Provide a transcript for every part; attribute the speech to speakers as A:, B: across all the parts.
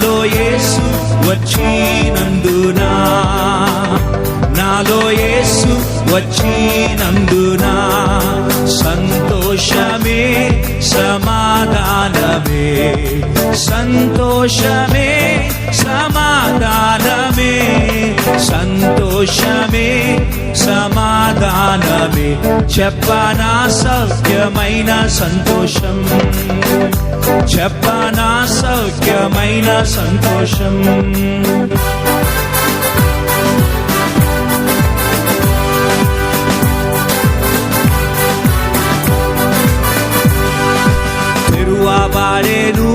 A: నాలో యేసు వచ్చినందునా? నాలో యేసు వచ్చినందునా? సంతో సంతోషమే సమాధానమే. సంతోషమే సమాధానమే. సంతోషమే సమాధానమే. చెప్పనా సౌఖ్యమైన సంతోషం? చెప్పనా సౌఖ్యమైన సంతోషం? తెరువబడేను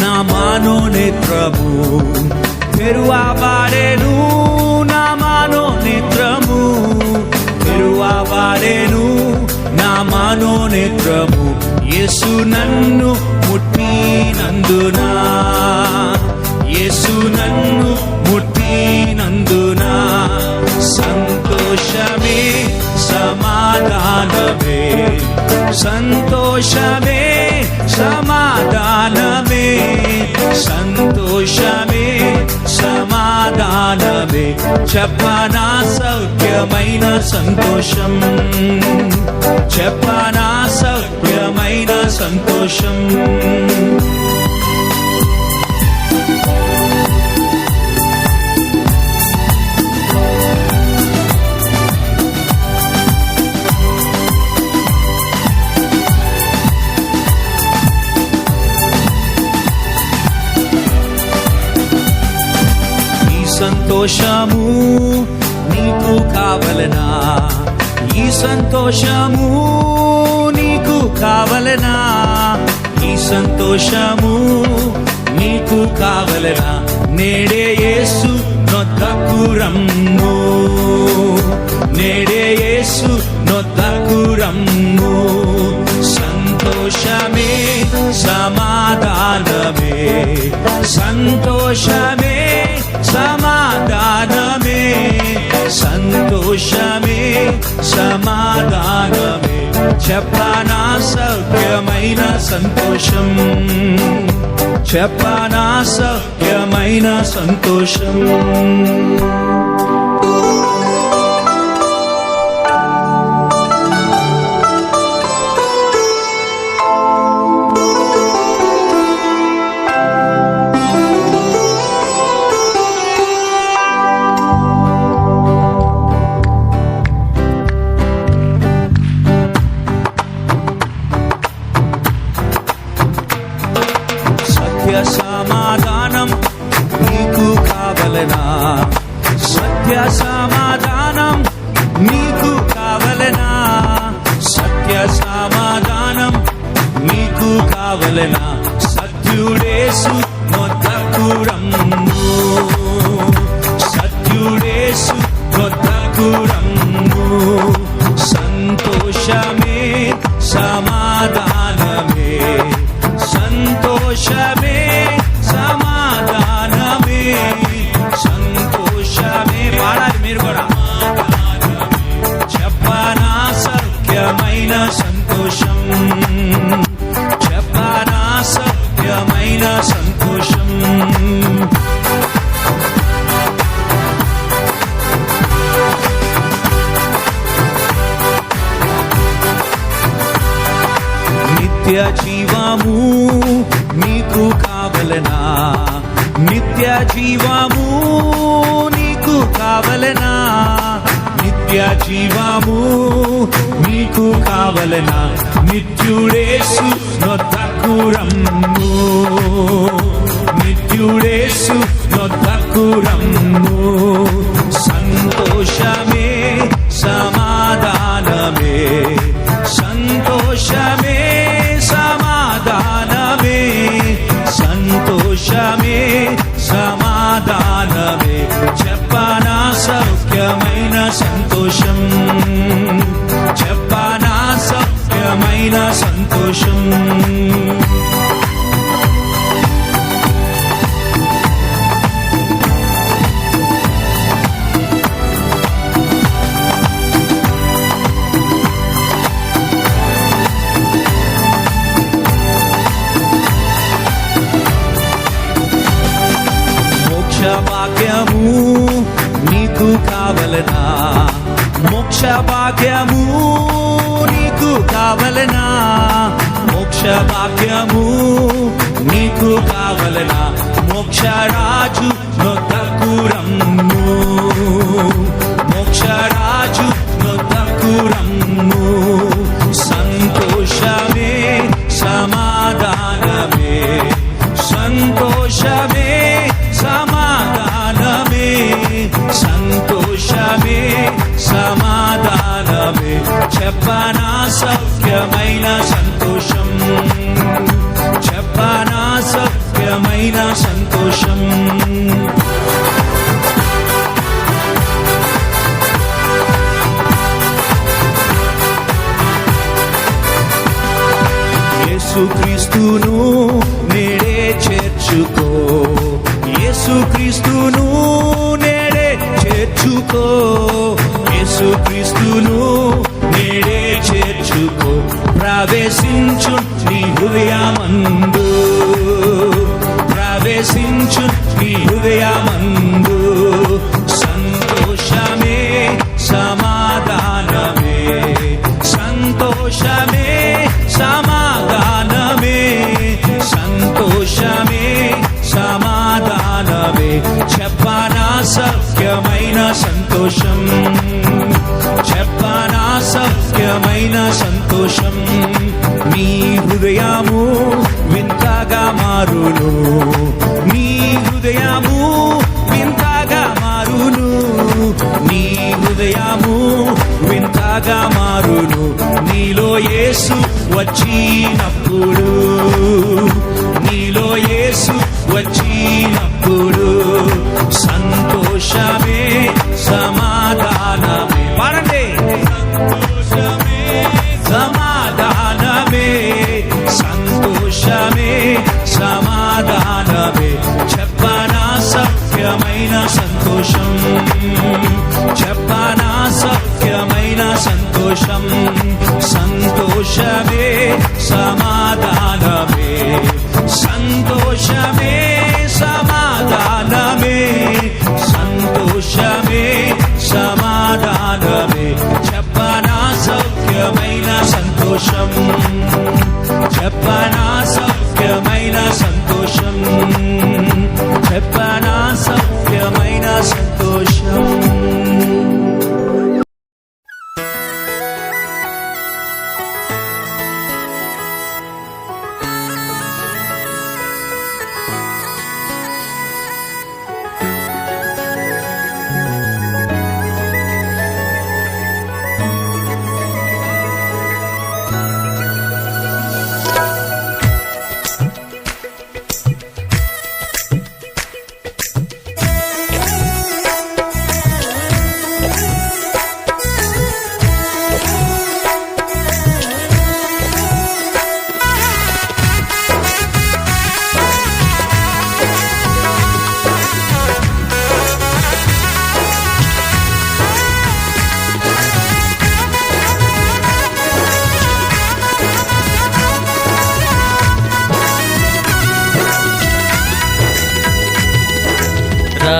A: నా మనోనేత్రము తెరువబడేను నా మనోనేత్రము తెరువబడేను నా మనోనేత్రము యేసు నన్ను ముట్టినందున? యేసు నన్ను ముట్టినందున? సంతోషమే సమాధానమే. సంతోషమే జ్ఞానమే సంతోషమే సమాధానమే. చెప్పనా సౌఖ్యమైన సంతోషం? చెప్పనా సౌఖ్యమైన సంతోషం? సంతోషము నీకు కావలనా? ఈ సంతోషము నీకు కావలనా? ఈ సంతోషము నీకు కావలనా? నేడే యేసు నొద్దకు రమ్ము నేడే యేసు నొద్దకు రమ్ము సంతోషమే సమాధానమే. సంతోషమే సమా సంతోషమే సమాధానమే. చెప్పనా సౌఖ్యమైన సంతోషం. చెప్పనా సౌఖ్యమైన సంతోషం. రమ్ము నిత్యుడేసు నొద్దకు కావలనా? మోక్ష భాగ్యము నీకు కావలనా? మోక్ష భాగ్యము చెప్పనా సౌఖ్యమైన సంతోషం? చెప్పనా సౌఖ్యమైన సంతోషం? యేసుక్రీస్తును నేడే చేర్చుకో. యేసుక్రీస్తును నేడే చేర్చుకో. యేసు ప్రవేశించు నీ హృదయమందు. ప్రవేశించు నీ హృదయమందు. మారును. నీ హృదయము వింతగా మారును. నీ హృదయము వింతగా మారును. నీలో యేసు వచ్చినప్పుడు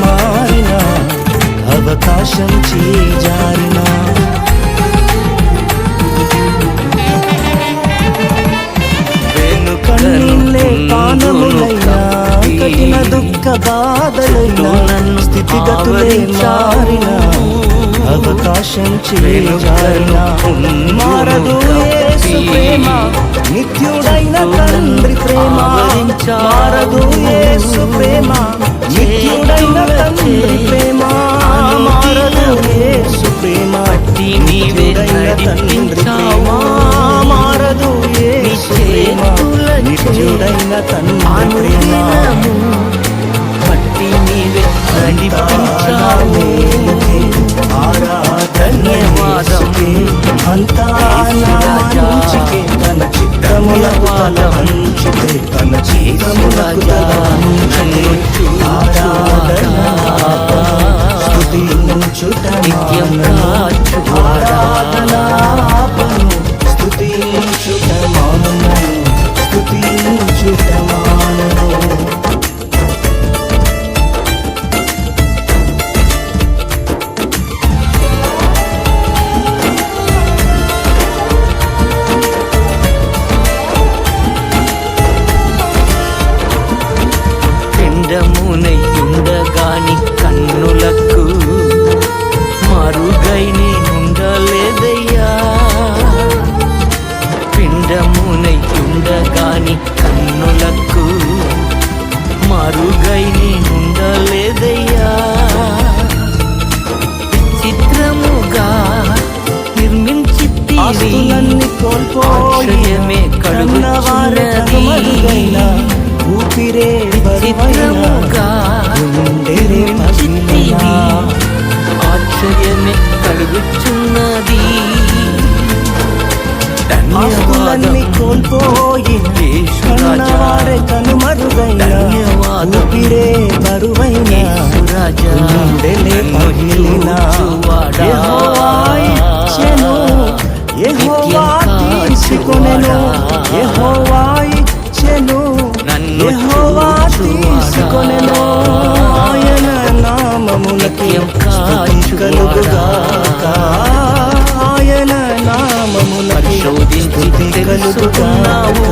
B: మారినా అవకాశం చేజారినా. కన్నీళ్ళే పానములైనా కఠిన దుఃఖ బాధలైనా నన్ను స్థితిగతులే మారినా అవకాశం చేజారినా. మారదు ప్రేమ నిత్యుడైన తండ్రి ప్రేమ. మారదు యేసు ప్రేమ నిత్యుడైన తండ్రి ప్రేమ మారదు యేసు ప్రేమ
C: పట్టి నీవే
B: నిత్యుడైన తండ్రి ప్రేమ
C: నడిపించావు.
B: మారదు యేసు ప్రేమ నిత్యుడైన తండ్రి ప్రేమ ఆస్తులన్నీ కోల్పోయి కన్నవారి కనుమరుగైన. ఊపిరే బరువైన
C: యేసురాజా,
B: గుండెలే
C: నన్ను
B: పగిలిన
C: చూచువాడా.
B: యెహోవా ఇచ్చెను యెహోవా
C: నిత్యం
B: తీసుకొనెను
C: కాచువాడా.
B: యెహోవా ఇచ్చెను
C: నన్ను
B: యెహోవా
C: చూచువాడా.
B: తీసుకొనెను ఆయన నామమునకి కలుగుగాక ఆయన నామమునకి
C: పరిశోధించి తెలుసుకున్నావు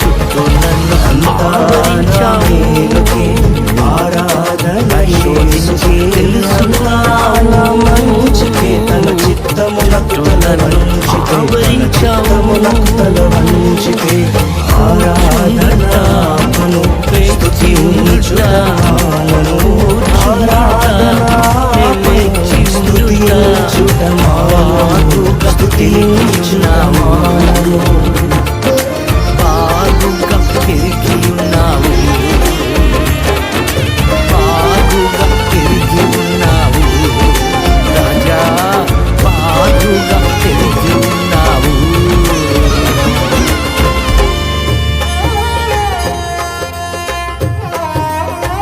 C: చుట్టూ నన్ను
B: ఆరాధన
C: పరిశోధించి తెలుసుకున్నావు.